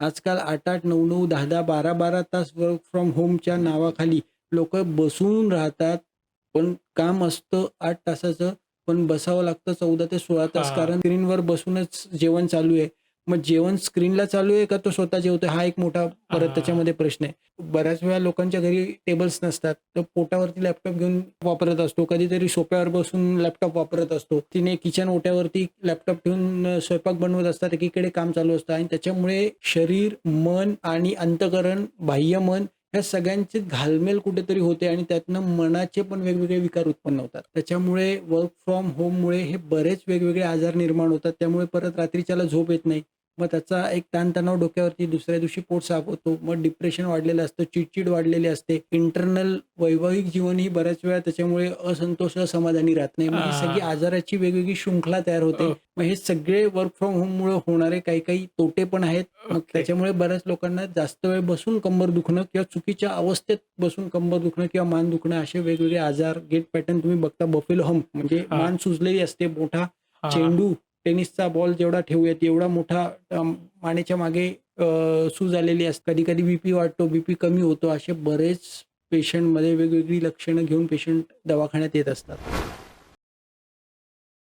आजकाल आठ आठ नऊ नऊ दहा दहा बारा बारा तास वर्क फ्रॉम होमच्या नावाखाली लोक बसून राहतात. पण काम असतं आठ तासाचं पण बसावं लागतं चौदा ते सोळा तास. कारण स्क्रीनवर बसूनच जेवण चालू आहे. मग जेवण स्क्रीनला चालू आहे का तो स्वतः जेवतोय? हा एक मोठा परत. त्याच्यामध्ये प्रश्न आहे. बऱ्याच वेळा लोकांच्या घरी टेबल्स नसतात. तर पोटावरती लॅपटॉप घेऊन वापरत असतो. कधीतरी सोप्यावर बसून लॅपटॉप वापरत असतो. तिने किचन ओट्यावरती लॅपटॉप ठेवून स्वयंपाक बनवत असतात. एकीकडे काम चालू असतं. आणि त्याच्यामुळे शरीर मन आणि अंतकरण बाह्य मन ह्या सगळ्यांचे घालमेल कुठेतरी होते आणि त्यातनं मनाचे पण वेगवेगळे विकार उत्पन्न होतात. त्याच्यामुळे वर्क फ्रॉम होममुळे हे बरेच वेगवेगळे आजार निर्माण होतात. त्यामुळे परत रात्रीच्याला झोप येत नाही. मग त्याचा एक ताणतणाव डोक्यावरती दुसऱ्या दिवशी पोट साफ होतो मग डिप्रेशन वाढलेलं असतं चिडचिड वाढलेली असते इंटरनल वैवाहिक जीवनही बऱ्याच वेळा त्याच्यामुळे असंतोष असमाधानी राहत नाही मग ही. सगळी आजाराची वेगवेगळी शृंखला तयार होते अ. मग हे सगळे वर्क फ्रॉम होम मुळे होणारे काही काही तोटे पण आहेत मग. त्याच्यामुळे बऱ्याच लोकांना जास्त वेळ बसून कंबर दुखणं किंवा चुकीच्या अवस्थेत बसून कंबर दुखणं किंवा मान दुखणं असे वेगवेगळे आजार गेट पॅटर्न तुम्ही बघता बफेलो हम्प म्हणजे हा. मान सुजलेली असते मोठा हा. चेंडू टेनिसचा बॉल जेवढा ठेवूयात एवढा मोठा मानेच्या मागे सूज आलेली असते. कधी कधी बीपी वाढतो बीपी कमी होतो असे बरेच पेशंटमध्ये वेगवेगळी लक्षणं घेऊन पेशंट दवाखान्यात येत असतात.